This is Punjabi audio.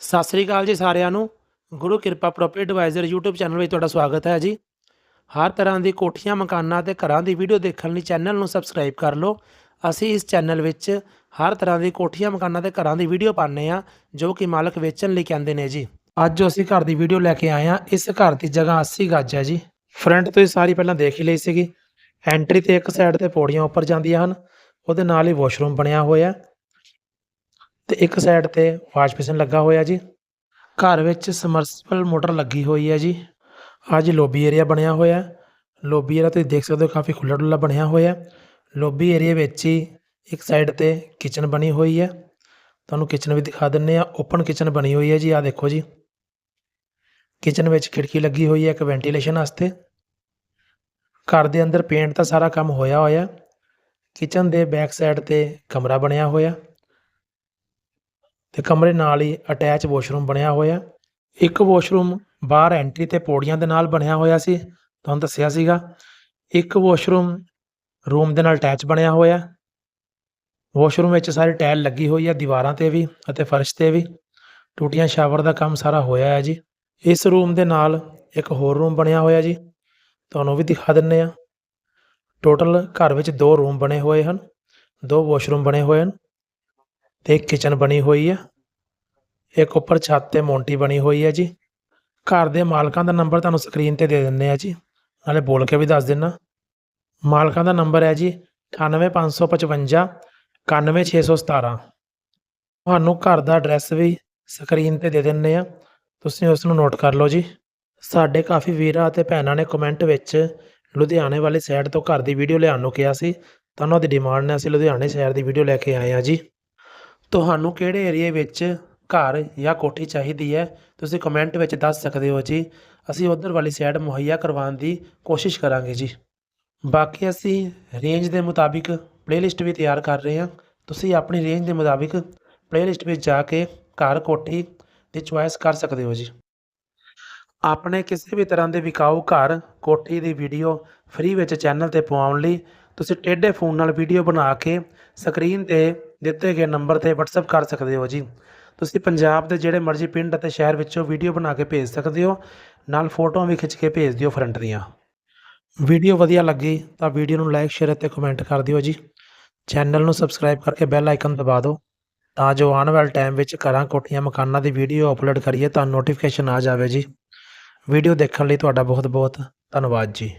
ਸਤਿ ਸ੍ਰੀ ਅਕਾਲ ਜੀ ਸਾਰਿਆਂ ਨੂੰ। ਗੁਰੂ ਕਿਰਪਾ ਪ੍ਰੋਪਰਟੀ ਐਡਵਾਈਜ਼ਰ YouTube ਚੈਨਲ ਵਿੱਚ ਤੁਹਾਡਾ ਸਵਾਗਤ ਹੈ ਜੀ। ਹਰ ਤਰ੍ਹਾਂ ਦੀ ਕੋਠੀਆਂ, ਮਕਾਨਾਂ ਤੇ ਘਰਾਂ ਦੀ ਵੀਡੀਓ ਦੇਖਣ ਲਈ ਚੈਨਲ ਨੂੰ ਸਬਸਕ੍ਰਾਈਬ ਕਰ ਲਓ। ਅਸੀਂ ਇਸ ਚੈਨਲ ਵਿੱਚ ਹਰ ਤਰ੍ਹਾਂ ਦੀ ਕੋਠੀਆਂ, ਮਕਾਨਾਂ ਤੇ ਘਰਾਂ ਦੀ ਵੀਡੀਓ ਪਾਉਂਦੇ ਆ ਜੋ ਕਿ ਮਾਲਕ ਵੇਚਣ ਲਈ ਕਹਿੰਦੇ ਨੇ ਜੀ। ਅੱਜ ਜੋ ਅਸੀਂ ਘਰ ਦੀ ਵੀਡੀਓ ਲੈ ਕੇ ਆਏ ਆ ਇਸ ਘਰ ਦੀ ਜਗ੍ਹਾ 80 ਗੱਜ ਹੈ ਜੀ। ਫਰੰਟ ਤੋਂ ਹੀ ਸਾਰੀ ਪਹਿਲਾਂ ਦੇਖ ਹੀ ਲਈ ਸੀਗੀ। ਐਂਟਰੀ ਤੇ ਇੱਕ ਸਾਈਡ ਤੇ ਪੌੜੀਆਂ ਉੱਪਰ ਜਾਂਦੀਆਂ ਹਨ। ਉਹਦੇ ਨਾਲ ਹੀ ਵਾਸ਼ਰੂਮ ਬਣਿਆ ਹੋਇਆ। ਤੇ ਇੱਕ ਸਾਈਡ ਤੇ ਵਾਸ਼ ਬੇਸਿਨ ਲੱਗਾ ਹੋਇਆ ਜੀ। ਘਰ ਵਿੱਚ ਸਮਰਸੀਬਲ ਮੋਟਰ ਲੱਗੀ ਹੋਈ ਹੈ ਜੀ। ਆਹ ਜੀ ਲੋਬੀ ਏਰੀਆ ਬਣਿਆ ਹੋਇਆ। ਲੋਬੀ ਏਰੀਆ ਤੁਸੀਂ ਦੇਖ ਸਕਦੇ ਹੋ ਕਾਫੀ ਖੁੱਲ੍ਹਾ ਡੁੱਲਾ ਬਣਿਆ ਹੋਇਆ। ਲੋਬੀ ਏਰੀਆ ਵਿੱਚ ਹੀ ਇੱਕ ਸਾਈਡ ਤੇ ਕਿਚਨ ਬਣੀ ਹੋਈ ਹੈ। ਤੁਹਾਨੂੰ ਕਿਚਨ ਵੀ ਦਿਖਾ ਦਿੰਨੇ ਆ ਓਪਨ ਕਿਚਨ ਬਣੀ ਹੋਈ ਹੈ ਜੀ, ਆਹ ਦੇਖੋ ਜੀ। ਕਿਚਨ ਵਿੱਚ ਖਿੜਕੀ ਲੱਗੀ ਹੋਈ ਹੈ ਇੱਕ ਵੈਂਟੀਲੇਸ਼ਨ ਵਾਸਤੇ। ਘਰ ਦੇ ਅੰਦਰ ਪੇਂਟ ਦਾ ਸਾਰਾ ਕੰਮ ਹੋਇਆ ਹੋਇਆ। ਕਿਚਨ ਦੇ ਬੈਕ ਸਾਈਡ ਤੇ ਕਮਰਾ ਬਣਿਆ ਹੋਇਆ। ਤੇ ਕਮਰੇ ਨਾਲ ਹੀ ਅਟੈਚ ਵਾਸ਼ਰੂਮ ਬਣਿਆ ਹੋਇਆ। ਇੱਕ ਵਾਸ਼ਰੂਮ ਬਾਹਰ ਐਂਟਰੀ ਤੇ ਪੌੜੀਆਂ ਦੇ ਨਾਲ ਬਣਿਆ ਹੋਇਆ ਸੀ, ਤੁਹਾਨੂੰ ਦੱਸਿਆ ਸੀਗਾ। ਇੱਕ ਵਾਸ਼ਰੂਮ ਰੂਮ ਦੇ ਨਾਲ ਅਟੈਚ ਬਣਿਆ ਹੋਇਆ। ਵਾਸ਼ਰੂਮ ਵਿੱਚ ਸਾਰੇ ਟਾਇਲ ਲੱਗੀ ਹੋਈ ਹੈ ਦੀਵਾਰਾਂ ਤੇ ਵੀ ਅਤੇ ਫਰਸ਼ ਤੇ ਵੀ। ਟੂਟੀਆਂ ਸ਼ਾਵਰ ਦਾ ਕੰਮ ਸਾਰਾ ਹੋਇਆ ਹੈ ਜੀ। ਇਸ ਰੂਮ ਦੇ ਨਾਲ ਇੱਕ ਹੋਰ ਰੂਮ ਬਣਿਆ ਹੋਇਆ ਜੀ। ਤੁਹਾਨੂੰ ਵੀ ਦਿਖਾ ਦਿੰਨੇ ਆ। ਟੋਟਲ ਘਰ ਵਿੱਚ ਦੋ ਰੂਮ ਬਣੇ ਹੋਏ ਹਨ, ਦੋ ਵਾਸ਼ਰੂਮ ਬਣੇ ਹੋਏ ਹਨ। ਤੇ ਇੱਕ ਕਿਚਨ ਬਣੀ ਹੋਈ ਹੈ ਇੱਕ ਉੱਪਰ ਛੱਤ ਤੇ ਮੋਂਟੀ ਬਣੀ ਹੋਈ ਹੈ ਜੀ। ਘਰ ਦੇ ਮਾਲਕਾਂ ਦਾ ਨੰਬਰ ਤੁਹਾਨੂੰ ਸਕਰੀਨ ਤੇ ਦੇ ਦਿੰਨੇ ਆ ਜੀ। ਨਾਲੇ ਬੋਲ ਕੇ ਵੀ ਦੱਸ ਦਿੰਨਾ। ਮਾਲਕਾਂ ਦਾ ਨੰਬਰ ਹੈ ਜੀ 98555 91617 ਤੁਹਾਨੂੰ ਘਰ ਦਾ ਐਡਰੈਸ ਵੀ ਸਕਰੀਨ ਤੇ ਦੇ ਦਿੰਨੇ ਆ। ਤੁਸੀਂ ਉਸ ਨੂੰ ਨੋਟ ਕਰ ਲਓ ਜੀ। ਸਾਡੇ ਕਾਫੀ ਵੀਰਾਂ ਅਤੇ ਭੈਣਾਂ ਨੇ ਕਮੈਂਟ ਵਿੱਚ ਲੁਧਿਆਣੇ ਵਾਲੀ ਸਾਈਡ ਤੋਂ ਘਰ ਦੀ ਵੀਡੀਓ ਲਿਆਉਣ ਨੂੰ ਕਿਹਾ ਸੀ। ਤਾਂ ਉਹਨਾਂ ਦੀ ਡਿਮਾਂਡ ਨੇ ਅਸੀਂ ਲੁਧਿਆਣੇ ਸ਼ਹਿਰ ਦੀ ਵੀਡੀਓ ਲੈ ਕੇ ਆਏ ਆ ਜੀ। ਤੁਹਾਨੂੰ ਕਿਹੜੇ ਏਰੀਏ ਵਿੱਚ ਘਰ ਜਾਂ ਕੋਠੀ ਚਾਹੀਦੀ ਹੈ? ਤੁਸੀਂ ਕਮੈਂਟ ਵਿੱਚ ਦੱਸ ਸਕਦੇ ਹੋ ਜੀ। ਅਸੀਂ ਉਧਰ ਵਾਲੀ ਸਾਈਡ ਮੁਹੱਈਆ ਕਰਵਾਉਣ ਦੀ ਕੋਸ਼ਿਸ਼ ਕਰਾਂਗੇ ਜੀ। ਬਾਕੀ ਅਸੀਂ ਰੇਂਜ ਦੇ ਮੁਤਾਬਿਕ ਪਲੇਲਿਸਟ ਵੀ ਤਿਆਰ ਕਰ ਰਹੇ ਹਾਂ। ਤੁਸੀਂ ਆਪਣੀ ਰੇਂਜ ਦੇ ਮੁਤਾਬਿਕ ਪਲੇਲਿਸਟ ਵਿੱਚ ਜਾ ਕੇ ਘਰ ਕੋਠੀ ਦੀ ਚੁਆਇਸ ਕਰ ਸਕਦੇ ਹੋ ਜੀ। ਆਪਣੇ ਕਿਸੇ ਵੀ ਤਰ੍ਹਾਂ ਦੇ ਵਿਕਾਊ ਘਰ ਕੋਠੀ ਦੀ ਵੀਡੀਓ ਫ੍ਰੀ ਵਿੱਚ ਚੈਨਲ ਤੇ ਪਵਾਉਣ ਲਈ ਤੁਸੀਂ ਟੇਢੇ ਫੋਨ ਨਾਲ ਵੀਡੀਓ ਬਣਾ ਕੇ ਸਕਰੀਨ ਤੇ ਦਿੱਤੇ ਗਏ ਨੰਬਰ ਤੇ WhatsApp ਕਰ ਸਕਦੇ ਹੋ ਜੀ। ਤੁਸੀਂ ਪੰਜਾਬ ਦੇ ਜਿਹੜੇ ਮਰਜ਼ੀ ਪਿੰਡ ਅਤੇ ਸ਼ਹਿਰ ਵਿੱਚੋਂ ਵੀਡੀਓ ਬਣਾ ਕੇ ਭੇਜ ਸਕਦੇ ਹੋ, ਨਾਲ ਫੋਟੋਆਂ ਵੀ ਖਿੱਚ ਕੇ ਭੇਜ ਦਿਓ ਫਰੰਟ ਦੀਆਂ। ਵੀਡੀਓ ਵਧੀਆ ਲੱਗੀ ਤਾਂ ਵੀਡੀਓ ਨੂੰ ਲਾਈਕ, ਸ਼ੇਅਰ ਅਤੇ ਕਮੈਂਟ ਕਰ ਦਿਓ ਜੀ। ਚੈਨਲ ਨੂੰ ਸਬਸਕ੍ਰਾਈਬ ਕਰਕੇ ਬੈਲ ਆਈਕਨ ਦਬਾ ਦਿਓ ਤਾਂ ਜੋ ਆਉਣ ਵਾਲੇ ਟਾਈਮ ਵਿੱਚ ਘਰਾਂ ਕੋਠੀਆਂ ਮਕਾਨਾਂ ਦੀ ਵੀਡੀਓ ਅਪਲੋਡ ਕਰੀਏ ਤਾਂ ਨੋਟੀਫਿਕੇਸ਼ਨ ਆ ਜਾਵੇ ਜੀ। ਵੀਡੀਓ ਦੇਖਣ ਲਈ ਤੁਹਾਡਾ ਬਹੁਤ ਬਹੁਤ ਧੰਨਵਾਦ ਜੀ।